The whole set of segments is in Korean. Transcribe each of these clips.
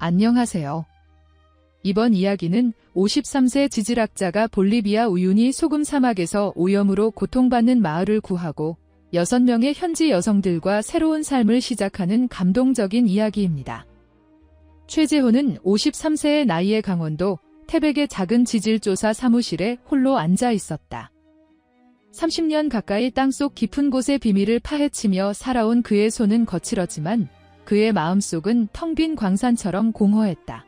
안녕하세요. 이번 이야기는 53세 지질학자가 볼리비아 우유니 소금 사막에서 오염으로 고통받는 마을을 구하고 6명의 현지 여성들과 새로운 삶을 시작하는 감동적인 이야기입니다. 최재호는 53세의 나이의 강원도 태백의 작은 지질조사 사무실에 홀로 앉아 있었다. 30년 가까이 땅속 깊은 곳의 비밀을 파헤치며 살아온 그의 손은 거칠었지만 그의 마음속은 텅 빈 광산처럼 공허했다.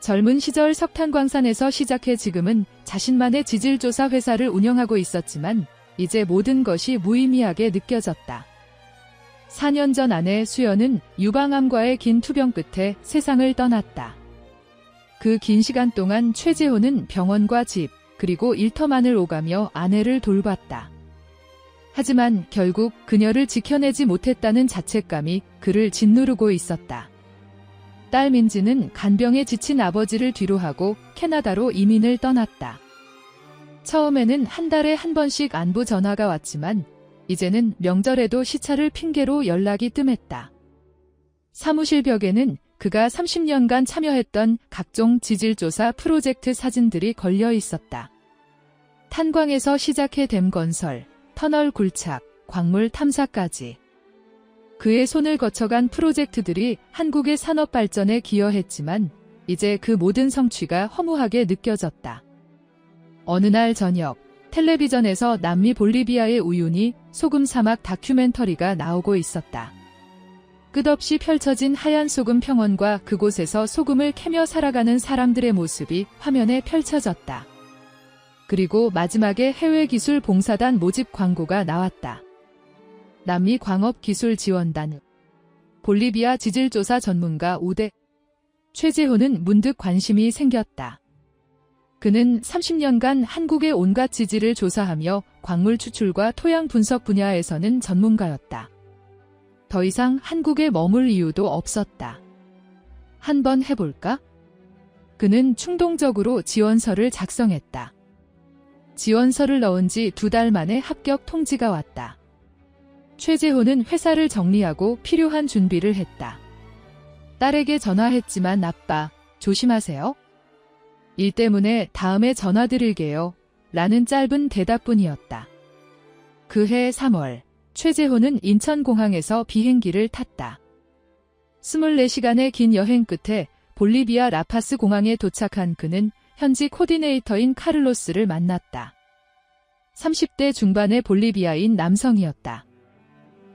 젊은 시절 석탄광산에서 시작해 지금은 자신만의 지질조사 회사를 운영하고 있었지만 이제 모든 것이 무의미하게 느껴졌다. 4년 전 아내 수연은 유방암과의 긴 투병 끝에 세상을 떠났다. 그 긴 시간 동안 최재호는 병원과 집, 그리고 일터만을 오가며 아내를 돌봤다. 하지만 결국 그녀를 지켜내지 못했다는 자책감이 그를 짓누르고 있었다. 딸 민지는 간병에 지친 아버지를 뒤로하고 캐나다로 이민을 떠났다. 처음에는 한 달에 한 번씩 안부 전화가 왔지만 이제는 명절에도 시차를 핑계로 연락이 뜸했다. 사무실 벽에는 그가 30년간 참여했던 각종 지질조사 프로젝트 사진들이 걸려 있었다. 탄광에서 시작해 댐 건설, 터널 굴착, 광물 탐사까지. 그의 손을 거쳐간 프로젝트들이 한국의 산업 발전에 기여했지만 이제 그 모든 성취가 허무하게 느껴졌다. 어느 날 저녁, 텔레비전에서 남미 볼리비아의 우유니 소금 사막 다큐멘터리가 나오고 있었다. 끝없이 펼쳐진 하얀 소금 평원과 그곳에서 소금을 캐며 살아가는 사람들의 모습이 화면에 펼쳐졌다. 그리고 마지막에 해외기술 봉사단 모집 광고가 나왔다. 남미 광업기술지원단 볼리비아 지질조사 전문가 우대 최재호는 문득 관심이 생겼다. 그는 30년간 한국의 온갖 지질을 조사하며 광물 추출과 토양 분석 분야에서는 전문가였다. 더 이상 한국에 머물 이유도 없었다. 한번 해볼까? 그는 충동적으로 지원서를 작성했다. 지원서를 넣은 지 두 달 만에 합격 통지가 왔다. 최재호는 회사를 정리하고 필요한 준비를 했다. 딸에게 전화했지만 아빠, 조심하세요. 일 때문에 다음에 전화드릴게요. 라는 짧은 대답뿐이었다. 그해 3월, 최재호는 인천공항에서 비행기를 탔다. 24시간의 긴 여행 끝에 볼리비아 라파스 공항에 도착한 그는 현지 코디네이터인 카를로스를 만났다. 30대 중반의 볼리비아인 남성이었다.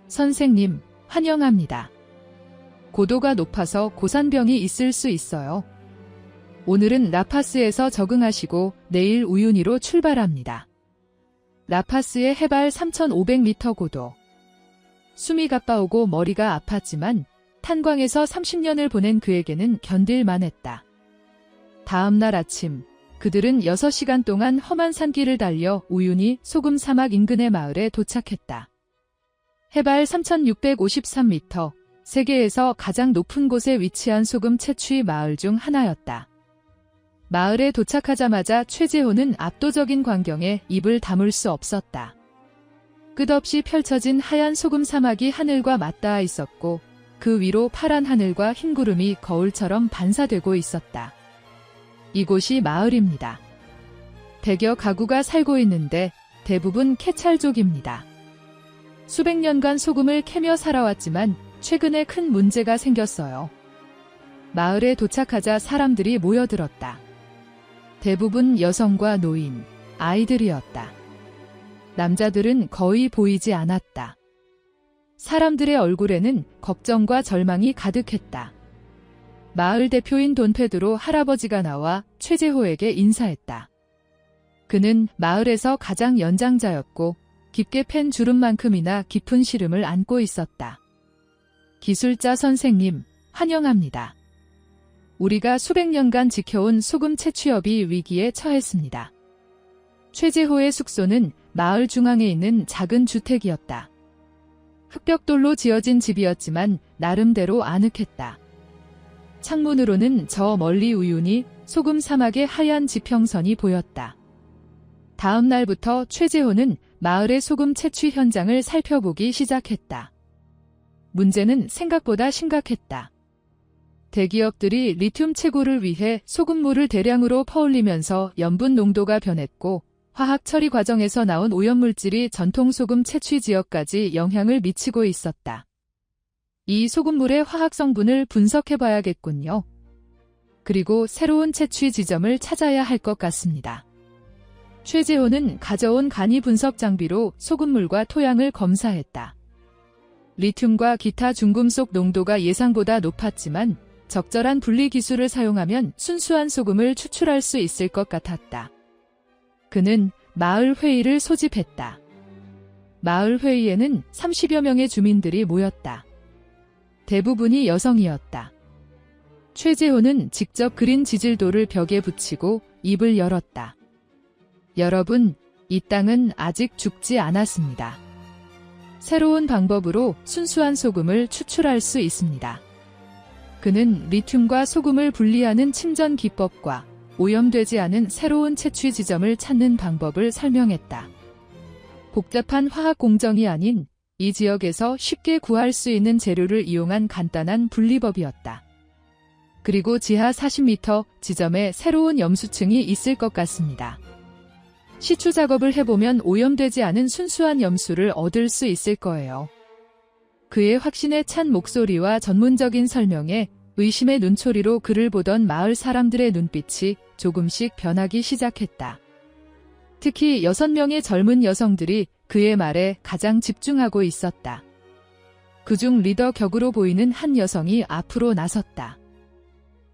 선생님, 환영합니다. 고도가 높아서 고산병이 있을 수 있어요. 오늘은 라파스에서 적응하시고 내일 우유니로 출발합니다. 라파스의 해발 3,500m 고도. 숨이 가빠오고 머리가 아팠지만 탄광에서 30년을 보낸 그에게는 견딜만 했다. 다음 날 아침, 그들은 6시간 동안 험한 산길을 달려 우유니 소금 사막 인근의 마을에 도착했다. 해발 3,653m, 세계에서 가장 높은 곳에 위치한 소금 채취 마을 중 하나였다. 마을에 도착하자마자 최재호는 압도적인 광경에 입을 다물 수 없었다. 끝없이 펼쳐진 하얀 소금 사막이 하늘과 맞닿아 있었고 그 위로 파란 하늘과 흰 구름이 거울처럼 반사되고 있었다. 이곳이 마을입니다. 백여 가구가 살고 있는데 대부분 캐찰족입니다. 수백 년간 소금을 캐며 살아왔지만 최근에 큰 문제가 생겼어요. 마을에 도착하자 사람들이 모여들었다. 대부분 여성과 노인, 아이들이었다. 남자들은 거의 보이지 않았다. 사람들의 얼굴에는 걱정과 절망이 가득했다. 마을 대표인 돈페드로 할아버지가 나와 최재호에게 인사했다. 그는 마을에서 가장 연장자였고 깊게 팬 주름만큼이나 깊은 시름을 안고 있었다. 기술자 선생님, 환영합니다. 우리가 수백 년간 지켜온 소금 채취업이 위기에 처했습니다. 최재호의 숙소는 마을 중앙에 있는 작은 주택이었다. 흙벽돌로 지어진 집이었지만 나름대로 아늑했다. 창문으로는 저 멀리 우윤히 소금 사막의 하얀 지평선이 보였다. 다음 날부터 최재호는 마을의 소금 채취 현장을 살펴보기 시작했다. 문제는 생각보다 심각했다. 대기업들이 리튬 채굴을 위해 소금물을 대량으로 퍼올리면서 염분 농도가 변했고 화학 처리 과정에서 나온 오염물질이 전통 소금 채취 지역까지 영향을 미치고 있었다. 이 소금물의 화학 성분을 분석해 봐야겠군요. 그리고 새로운 채취 지점을 찾아야 할 것 같습니다. 최재호는 가져온 간이 분석 장비로 소금물과 토양을 검사했다. 리튬과 기타 중금속 농도가 예상보다 높았지만 적절한 분리 기술을 사용하면 순수한 소금을 추출할 수 있을 것 같았다. 그는 마을 회의를 소집했다. 마을 회의에는 30여 명의 주민들이 모였다. 대부분이 여성이었다. 최재호는 직접 그린 지질도를 벽에 붙이고 입을 열었다. 여러분, 이 땅은 아직 죽지 않았습니다. 새로운 방법으로 순수한 소금을 추출할 수 있습니다. 그는 리튬과 소금을 분리하는 침전 기법과 오염되지 않은 새로운 채취 지점을 찾는 방법을 설명했다. 복잡한 화학 공정이 아닌 이 지역에서 쉽게 구할 수 있는 재료를 이용한 간단한 분리법이었다. 그리고 지하 40m 지점에 새로운 염수층이 있을 것 같습니다. 시추 작업을 해보면 오염되지 않은 순수한 염수를 얻을 수 있을 거예요. 그의 확신에 찬 목소리와 전문적인 설명에 의심의 눈초리로 그를 보던 마을 사람들의 눈빛이 조금씩 변하기 시작했다. 특히 여섯 명의 젊은 여성들이 그의 말에 가장 집중하고 있었다. 그중 리더 격으로 보이는 한 여성이 앞으로 나섰다.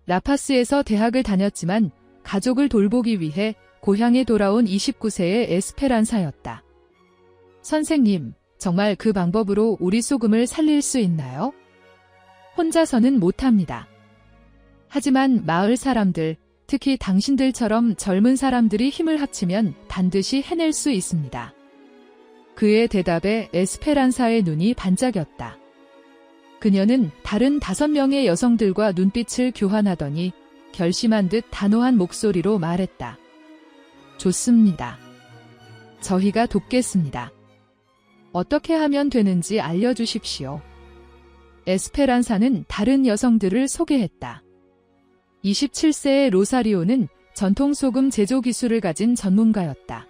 라파스에서 대학을 다녔지만 가족을 돌보기 위해 고향에 돌아온 29세의 에스페란사였다. 선생님, 정말 그 방법으로 우리 소금을 살릴 수 있나요? 혼자서는 못합니다. 하지만 마을 사람들, 특히 당신들처럼 젊은 사람들이 힘을 합치면 반드시 해낼 수 있습니다. 그의 대답에 에스페란사의 눈이 반짝였다. 그녀는 다른 다섯 명의 여성들과 눈빛을 교환하더니 결심한 듯 단호한 목소리로 말했다. 좋습니다. 저희가 돕겠습니다. 어떻게 하면 되는지 알려주십시오. 에스페란사는 다른 여성들을 소개했다. 27세의 로사리오는 전통 소금 제조 기술을 가진 전문가였다.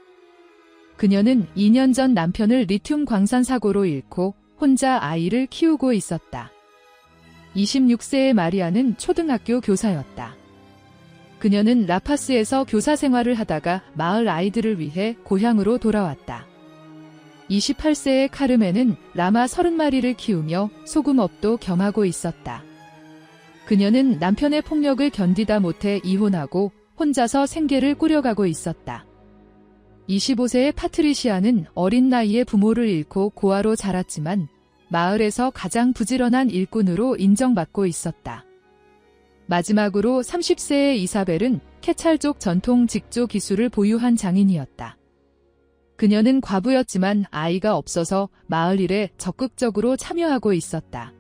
그녀는 2년 전 남편을 리튬 광산 사고로 잃고 혼자 아이를 키우고 있었다. 26세의 마리아는 초등학교 교사였다. 그녀는 라파스에서 교사 생활을 하다가 마을 아이들을 위해 고향으로 돌아왔다. 28세의 카르멘은 라마 30마리를 키우며 소금업도 겸하고 있었다. 그녀는 남편의 폭력을 견디다 못해 이혼하고 혼자서 생계를 꾸려가고 있었다. 25세의 파트리시아는 어린 나이에 부모를 잃고 고아로 자랐지만 마을에서 가장 부지런한 일꾼으로 인정받고 있었다. 마지막으로 30세의 이사벨은 캐찰족 전통 직조 기술을 보유한 장인이었다. 그녀는 과부였지만 아이가 없어서 마을 일에 적극적으로 참여하고 있었다.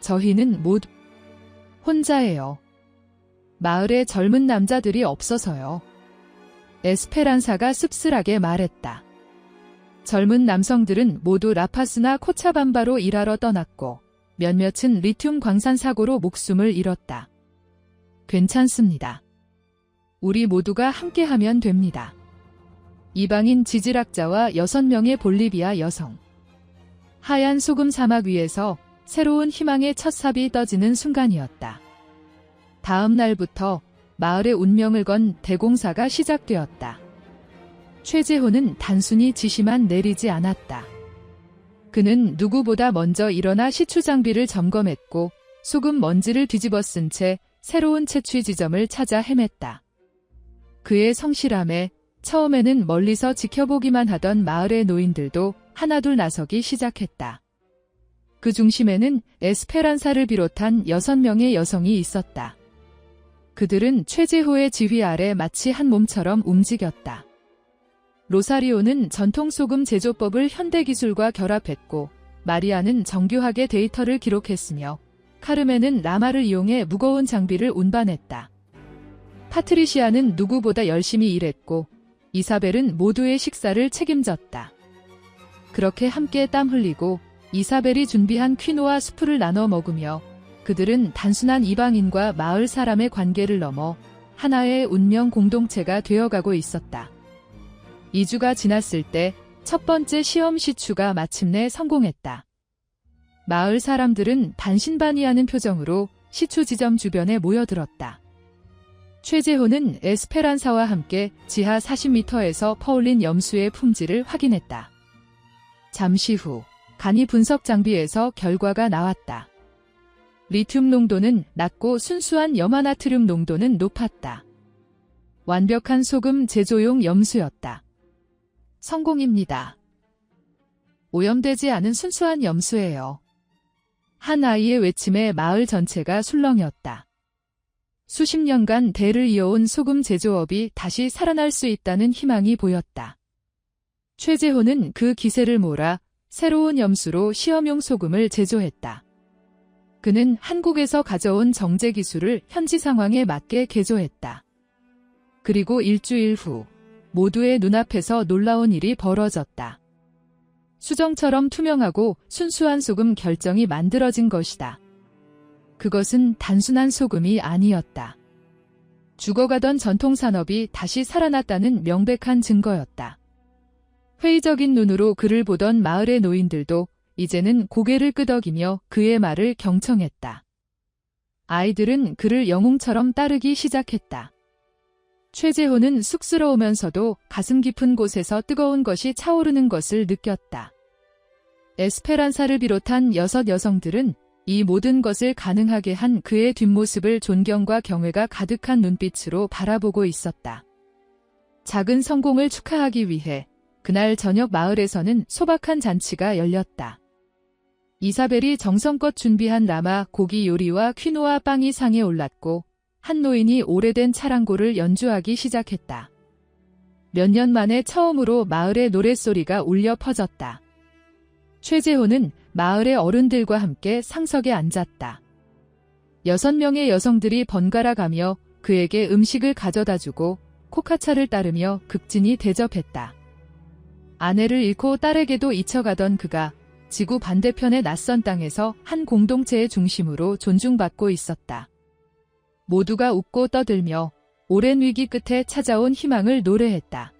저희는 모두 혼자예요. 마을에 젊은 남자들이 없어서요. 에스페란사가 씁쓸하게 말했다. 젊은 남성들은 모두 라파스나 코차밤바로 일하러 떠났고 몇몇은 리튬 광산 사고로 목숨을 잃었다. 괜찮습니다. 우리 모두가 함께하면 됩니다. 이방인 지질학자와 6명의 볼리비아 여성. 하얀 소금 사막 위에서 새로운 희망의 첫 삽이 떠지는 순간이었다. 다음 날부터 마을의 운명을 건 대공사가 시작되었다. 최재호는 단순히 지시만 내리지 않았다. 그는 누구보다 먼저 일어나 시추 장비를 점검했고 소금 먼지를 뒤집어 쓴 채 새로운 채취 지점을 찾아 헤맸다. 그의 성실함에 처음에는 멀리서 지켜보기만 하던 마을의 노인들도 하나둘 나서기 시작했다. 그 중심에는 에스페란사를 비롯한 여섯 명의 여성이 있었다. 그들은 최재호의 지휘 아래 마치 한 몸처럼 움직였다. 로사리오는 전통 소금 제조법을 현대 기술과 결합했고 마리아는 정교하게 데이터를 기록했으며 카르멘은 라마를 이용해 무거운 장비를 운반했다. 파트리시아는 누구보다 열심히 일했고 이사벨은 모두의 식사를 책임졌다. 그렇게 함께 땀 흘리고 이사벨이 준비한 퀴노아 수프를 나눠 먹으며 그들은 단순한 이방인과 마을 사람의 관계를 넘어 하나의 운명 공동체가 되어가고 있었다. 2주가 지났을 때 첫 번째 시험 시추가 마침내 성공했다. 마을 사람들은 반신반의하는 표정으로 시추 지점 주변에 모여들었다. 최재호는 에스페란사와 함께 지하 40m에서 퍼올린 염수의 품질을 확인했다. 잠시 후 간이 분석 장비에서 결과가 나왔다. 리튬 농도는 낮고 순수한 염화나트륨 농도는 높았다. 완벽한 소금 제조용 염수였다. 성공입니다. 오염되지 않은 순수한 염수예요. 한 아이의 외침에 마을 전체가 술렁였다. 수십 년간 대를 이어온 소금 제조업이 다시 살아날 수 있다는 희망이 보였다. 최재호는 그 기세를 몰아 새로운 염수로 시험용 소금을 제조했다. 그는 한국에서 가져온 정제 기술을 현지 상황에 맞게 개조했다. 그리고 일주일 후 모두의 눈앞에서 놀라운 일이 벌어졌다. 수정처럼 투명하고 순수한 소금 결정이 만들어진 것이다. 그것은 단순한 소금이 아니었다. 죽어가던 전통산업이 다시 살아났다는 명백한 증거였다. 회의적인 눈으로 그를 보던 마을의 노인들도 이제는 고개를 끄덕이며 그의 말을 경청했다. 아이들은 그를 영웅처럼 따르기 시작했다. 최재호는 쑥스러우면서도 가슴 깊은 곳에서 뜨거운 것이 차오르는 것을 느꼈다. 에스페란사를 비롯한 여섯 여성들은 이 모든 것을 가능하게 한 그의 뒷모습을 존경과 경외가 가득한 눈빛으로 바라보고 있었다. 작은 성공을 축하하기 위해 그날 저녁 마을에서는 소박한 잔치가 열렸다. 이사벨이 정성껏 준비한 라마 고기 요리와 퀴노아 빵이 상에 올랐고 한 노인이 오래된 차랑고를 연주하기 시작했다. 몇 년 만에 처음으로 마을의 노랫소리가 울려 퍼졌다. 최재호는 마을의 어른들과 함께 상석에 앉았다. 여섯 명의 여성들이 번갈아 가며 그에게 음식을 가져다 주고 코카차를 따르며 극진히 대접했다. 아내를 잃고 딸에게도 잊혀가던 그가 지구 반대편의 낯선 땅에서 한 공동체의 중심으로 존중받고 있었다. 모두가 웃고 떠들며 오랜 위기 끝에 찾아온 희망을 노래했다.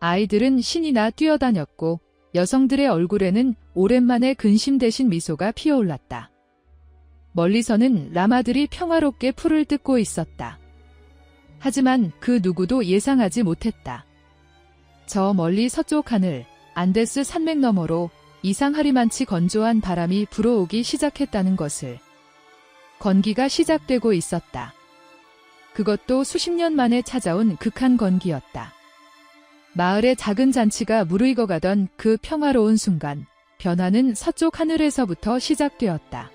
아이들은 신이나 뛰어다녔고 여성들의 얼굴에는 오랜만에 근심 대신 미소가 피어올랐다. 멀리서는 라마들이 평화롭게 풀을 뜯고 있었다. 하지만 그 누구도 예상하지 못했다. 저 멀리 서쪽 하늘, 안데스 산맥 너머로 이상하리만치 건조한 바람이 불어오기 시작했다는 것을. 건기가 시작되고 있었다. 그것도 수십 년 만에 찾아온 극한 건기였다. 마을의 작은 잔치가 무르익어 가던 그 평화로운 순간, 변화는 서쪽 하늘에서부터 시작되었다.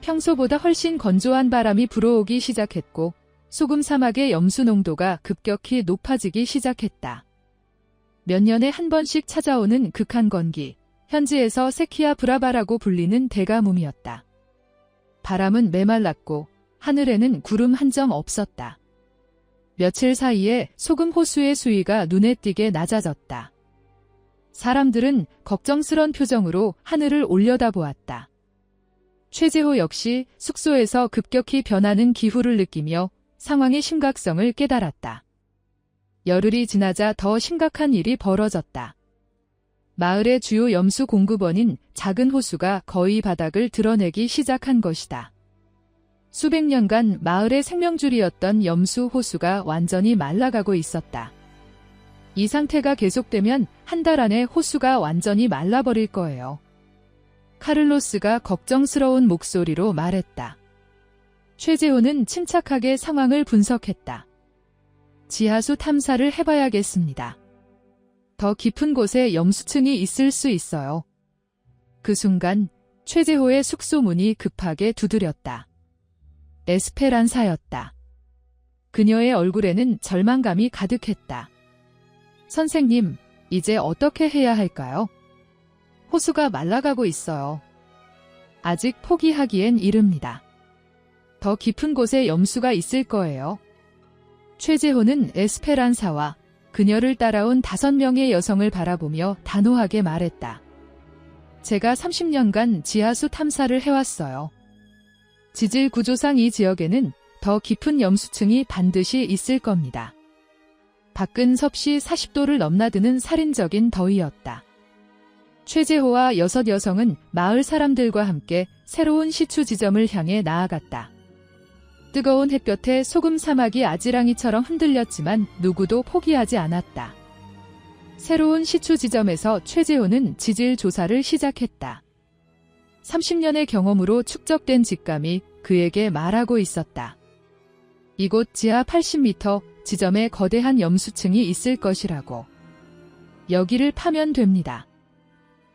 평소보다 훨씬 건조한 바람이 불어오기 시작했고, 소금 사막의 염수 농도가 급격히 높아지기 시작했다. 몇 년에 한 번씩 찾아오는 극한 건기, 현지에서 세키아 브라바라고 불리는 대가뭄이었다. 바람은 메말랐고, 하늘에는 구름 한 점 없었다. 며칠 사이에 소금 호수의 수위가 눈에 띄게 낮아졌다. 사람들은 걱정스런 표정으로 하늘을 올려다보았다. 최재호 역시 숙소에서 급격히 변하는 기후를 느끼며 상황의 심각성을 깨달았다. 열흘이 지나자 더 심각한 일이 벌어졌다. 마을의 주요 염수 공급원인 작은 호수가 거의 바닥을 드러내기 시작한 것이다. 수백 년간 마을의 생명줄이었던 염수 호수가 완전히 말라가고 있었다. 이 상태가 계속되면 한 달 안에 호수가 완전히 말라버릴 거예요. 카를로스가 걱정스러운 목소리로 말했다. 최재호는 침착하게 상황을 분석했다. 지하수 탐사를 해봐야겠습니다. 더 깊은 곳에 염수층이 있을 수 있어요. 그 순간 최재호의 숙소 문이 급하게 두드렸다. 에스페란사였다. 그녀의 얼굴에는 절망감이 가득했다. 선생님, 이제 어떻게 해야 할까요? 호수가 말라가고 있어요. 아직 포기하기엔 이릅니다. 더 깊은 곳에 염수가 있을 거예요. 최재호는 에스페란사와 그녀를 따라온 다섯 명의 여성을 바라보며 단호하게 말했다. 제가 30년간 지하수 탐사를 해왔어요. 지질 구조상 이 지역에는 더 깊은 염수층이 반드시 있을 겁니다. 밖은 섭씨 40도를 넘나드는 살인적인 더위였다. 최재호와 여섯 여성은 마을 사람들과 함께 새로운 시추 지점을 향해 나아갔다. 뜨거운 햇볕에 소금 사막이 아지랑이처럼 흔들렸지만 누구도 포기하지 않았다. 새로운 시추 지점에서 최재호는 지질 조사를 시작했다. 30년의 경험으로 축적된 직감이 그에게 말하고 있었다. 이곳 지하 80m 지점에 거대한 염수층이 있을 것이라고. 여기를 파면 됩니다.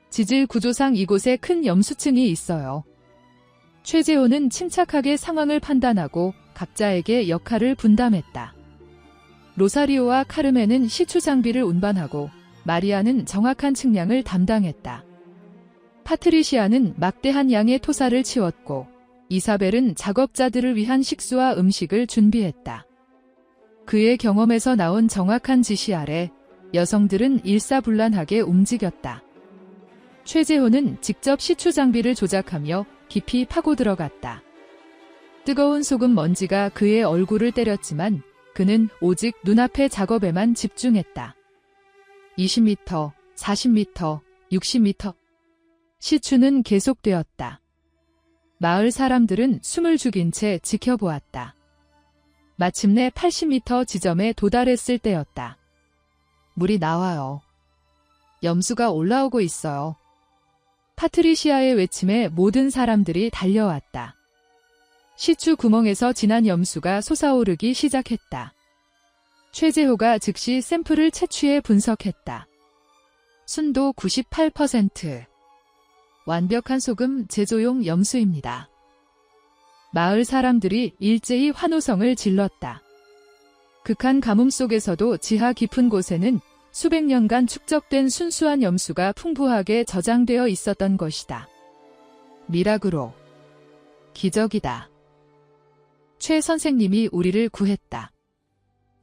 지질 구조상 이곳에 큰 염수층이 있어요. 최재호는 침착하게 상황을 판단하고 각자에게 역할을 분담했다. 로사리오와 카르멘은 시추 장비를 운반하고 마리아는 정확한 측량을 담당했다. 파트리시아는 막대한 양의 토사를 치웠고 이사벨은 작업자들을 위한 식수와 음식을 준비했다. 그의 경험에서 나온 정확한 지시 아래 여성들은 일사불란하게 움직였다. 최재호는 직접 시추 장비를 조작하며 깊이 파고 들어갔다. 뜨거운 소금 먼지가 그의 얼굴을 때렸지만 그는 오직 눈앞의 작업에만 집중했다. 20m, 40m, 60m. 시추는 계속되었다. 마을 사람들은 숨을 죽인 채 지켜보았다. 마침내 80m 지점에 도달했을 때였다. 물이 나와요. 염수가 올라오고 있어요. 파트리시아의 외침에 모든 사람들이 달려왔다. 시추 구멍에서 진한 염수가 솟아오르기 시작했다. 최재호가 즉시 샘플을 채취해 분석했다. 순도 98%. 완벽한 소금 제조용 염수입니다. 마을 사람들이 일제히 환호성을 질렀다. 극한 가뭄 속에서도 지하 깊은 곳에는 수백 년간 축적된 순수한 염수가 풍부하게 저장되어 있었던 것이다. 미라그로. 기적이다. 최 선생님이 우리를 구했다.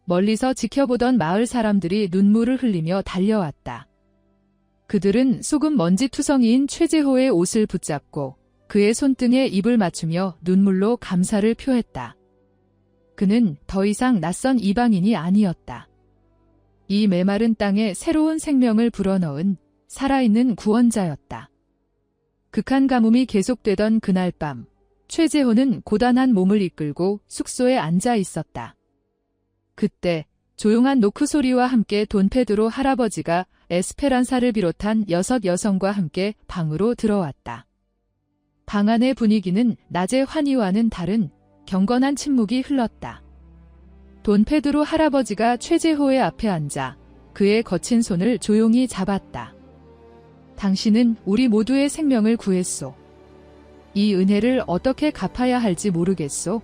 멀리서 지켜보던 마을 사람들이 눈물을 흘리며 달려왔다. 그들은 소금 먼지 투성이인 최재호의 옷을 붙잡고 그의 손등에 입을 맞추며 눈물로 감사를 표했다. 그는 더 이상 낯선 이방인이 아니었다. 이 메마른 땅에 새로운 생명을 불어넣은 살아있는 구원자였다. 극한 가뭄이 계속되던 그날 밤, 최재호는 고단한 몸을 이끌고 숙소에 앉아 있었다. 그때 조용한 노크 소리와 함께 돈페드로 할아버지가 에스페란사를 비롯한 여섯 여성과 함께 방으로 들어왔다. 방 안의 분위기는 낮의 환희와는 다른 경건한 침묵이 흘렀다. 돈 페드로 할아버지가 최재호의 앞에 앉아 그의 거친 손을 조용히 잡았다. 당신은 우리 모두의 생명을 구했소. 이 은혜를 어떻게 갚아야 할지 모르겠소.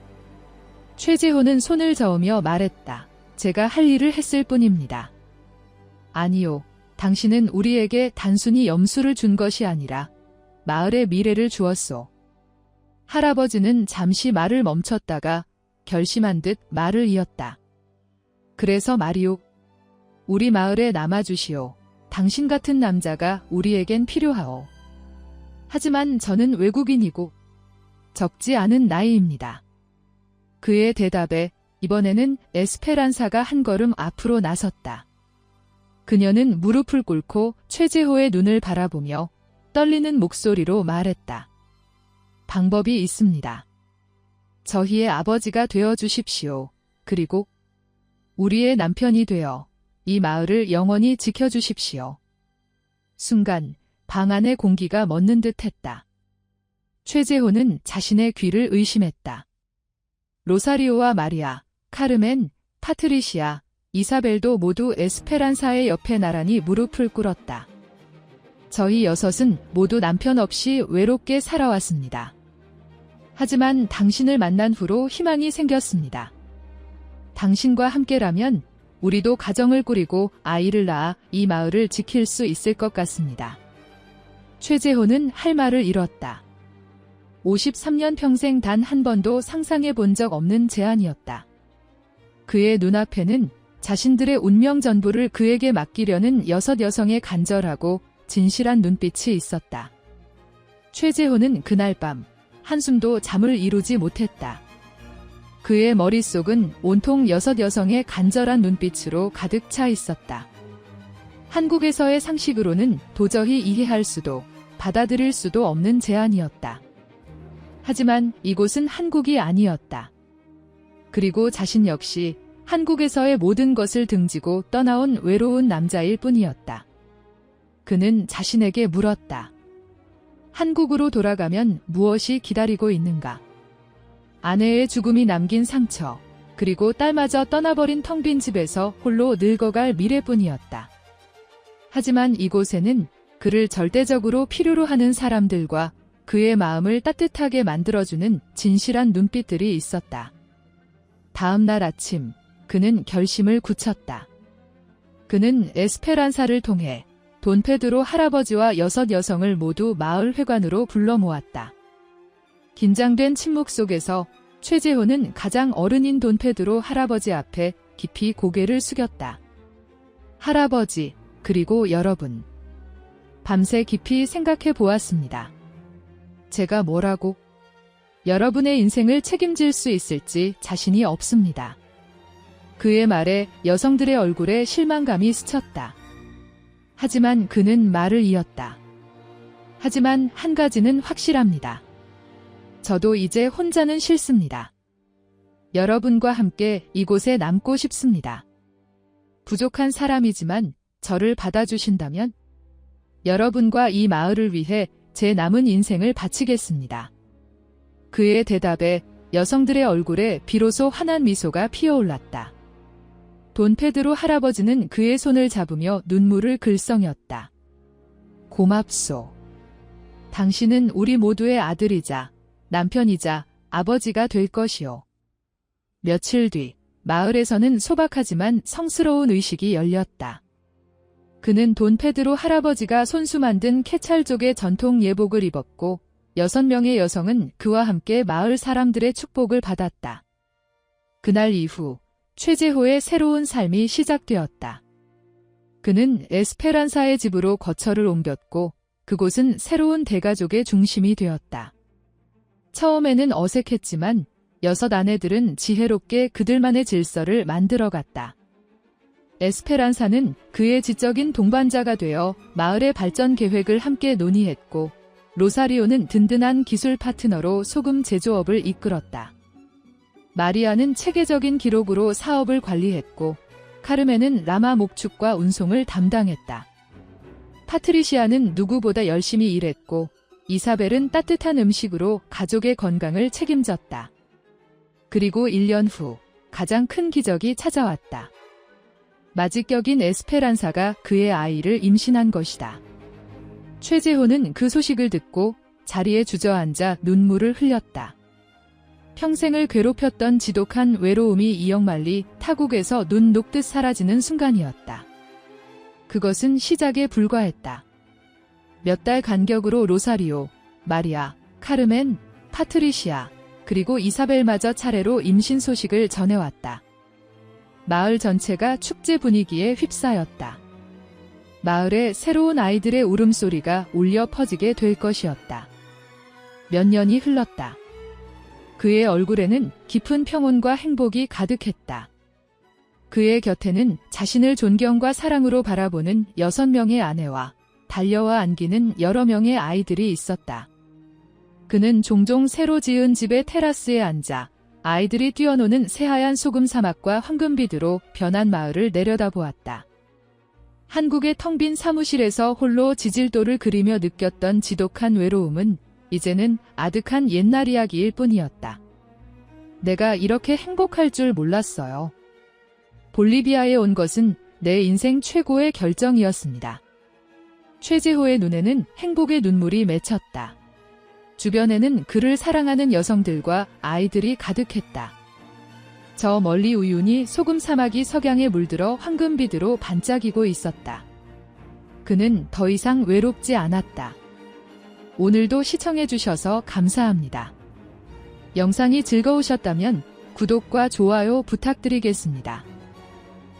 최재호는 손을 저으며 말했다. 제가 할 일을 했을 뿐입니다. 아니요. 당신은 우리에게 단순히 염수를 준 것이 아니라 마을의 미래를 주었소. 할아버지는 잠시 말을 멈췄다가 결심한 듯 말을 이었다. 그래서 마리오, 우리 마을에 남아주시오. 당신 같은 남자가 우리에겐 필요하오. 하지만 저는 외국인이고 적지 않은 나이입니다. 그의 대답에 이번에는 에스페란사가 한 걸음 앞으로 나섰다. 그녀는 무릎을 꿇고 최재호의 눈을 바라보며 떨리는 목소리로 말했다. 방법이 있습니다. 저희의 아버지가 되어 주십시오. 그리고 우리의 남편이 되어 이 마을을 영원히 지켜 주십시오. 순간 방 안의 공기가 멎는 듯 했다. 최재호는 자신의 귀를 의심했다. 로사리오와 마리아, 카르멘, 파트리시아, 이사벨도 모두 에스페란사의 옆에 나란히 무릎을 꿇었다. 저희 여섯은 모두 남편 없이 외롭게 살아왔습니다. 하지만 당신을 만난 후로 희망이 생겼습니다. 당신과 함께라면 우리도 가정을 꾸리고 아이를 낳아 이 마을을 지킬 수 있을 것 같습니다. 최재호는 할 말을 잃었다. 53년 평생 단 한 번도 상상해 본 적 없는 제안이었다. 그의 눈앞에는 자신들의 운명 전부를 그에게 맡기려는 여섯 여성의 간절하고 진실한 눈빛이 있었다. 최재호는 그날 밤 한숨도 잠을 이루지 못했다. 그의 머릿속은 온통 여섯 여성의 간절한 눈빛으로 가득 차 있었다. 한국에서의 상식으로는 도저히 이해할 수도 받아들일 수도 없는 제안이었다. 하지만 이곳은 한국이 아니었다. 그리고 자신 역시 한국에서의 모든 것을 등지고 떠나온 외로운 남자일 뿐이었다. 그는 자신에게 물었다. 한국으로 돌아가면 무엇이 기다리고 있는가? 아내의 죽음이 남긴 상처, 그리고 딸마저 떠나버린 텅 빈 집에서 홀로 늙어갈 미래뿐이었다. 하지만 이곳에는 그를 절대적으로 필요로 하는 사람들과 그의 마음을 따뜻하게 만들어주는 진실한 눈빛들이 있었다. 다음 날 아침, 그는 결심을 굳혔다. 그는 에스페란사를 통해 돈페드로 할아버지와 여섯 여성을 모두 마을 회관으로 불러 모았다. 긴장된 침묵 속에서 최재호는 가장 어른인 돈페드로 할아버지 앞에 깊이 고개를 숙였다. 할아버지, 그리고 여러분. 밤새 깊이 생각해 보았습니다. 제가 뭐라고? 여러분의 인생을 책임질 수 있을지 자신이 없습니다. 그의 말에 여성들의 얼굴에 실망감이 스쳤다. 하지만 그는 말을 이었다. 하지만 한 가지는 확실합니다. 저도 이제 혼자는 싫습니다. 여러분과 함께 이곳에 남고 싶습니다. 부족한 사람이지만 저를 받아주신다면 여러분과 이 마을을 위해 제 남은 인생을 바치겠습니다. 그의 대답에 여성들의 얼굴에 비로소 환한 미소가 피어올랐다. 돈 페드로 할아버지는 그의 손을 잡으며 눈물을 글썽였다. 고맙소. 당신은 우리 모두의 아들이자 남편이자 아버지가 될 것이오. 며칠 뒤 마을에서는 소박하지만 성스러운 의식이 열렸다. 그는 돈 페드로 할아버지가 손수 만든 캐찰족의 전통 예복을 입었고 여섯 명의 여성은 그와 함께 마을 사람들의 축복을 받았다. 그날 이후 최재호의 새로운 삶이 시작되었다. 그는 에스페란사의 집으로 거처를 옮겼고 그곳은 새로운 대가족의 중심이 되었다. 처음에는 어색했지만 여섯 아내들은 지혜롭게 그들만의 질서를 만들어갔다. 에스페란사는 그의 지적인 동반자가 되어 마을의 발전 계획을 함께 논의했고 로사리오는 든든한 기술 파트너로 소금 제조업을 이끌었다. 마리아는 체계적인 기록으로 사업을 관리했고 카르멘은 라마 목축과 운송을 담당했다. 파트리시아는 누구보다 열심히 일했고 이사벨은 따뜻한 음식으로 가족의 건강을 책임졌다. 그리고 1년 후 가장 큰 기적이 찾아왔다. 마지격인 에스페란사가 그의 아이를 임신한 것이다. 최재호는 그 소식을 듣고 자리에 주저앉아 눈물을 흘렸다. 평생을 괴롭혔던 지독한 외로움이 이역말리 타국에서 눈 녹듯 사라지는 순간이었다. 그것은 시작에 불과했다. 몇 달 간격으로 로사리오, 마리아, 카르멘, 파트리시아, 그리고 이사벨마저 차례로 임신 소식을 전해왔다. 마을 전체가 축제 분위기에 휩싸였다. 마을에 새로운 아이들의 울음소리가 울려 퍼지게 될 것이었다. 몇 년이 흘렀다. 그의 얼굴에는 깊은 평온과 행복이 가득했다. 그의 곁에는 자신을 존경과 사랑으로 바라보는 여섯 명의 아내와 달려와 안기는 여러 명의 아이들이 있었다. 그는 종종 새로 지은 집의 테라스에 앉아 아이들이 뛰어노는 새하얀 소금 사막과 황금비드로 변한 마을을 내려다보았다. 한국의 텅 빈 사무실에서 홀로 지질도를 그리며 느꼈던 지독한 외로움은 이제는 아득한 옛날 이야기일 뿐이었다. 내가 이렇게 행복할 줄 몰랐어요. 볼리비아에 온 것은 내 인생 최고의 결정이었습니다. 최재호의 눈에는 행복의 눈물이 맺혔다. 주변에는 그를 사랑하는 여성들과 아이들이 가득했다. 저 멀리 우윤이 소금 사막이 석양에 물들어 황금비드로 반짝이고 있었다. 그는 더 이상 외롭지 않았다. 오늘도 시청해주셔서 감사합니다. 영상이 즐거우셨다면 구독과 좋아요 부탁드리겠습니다.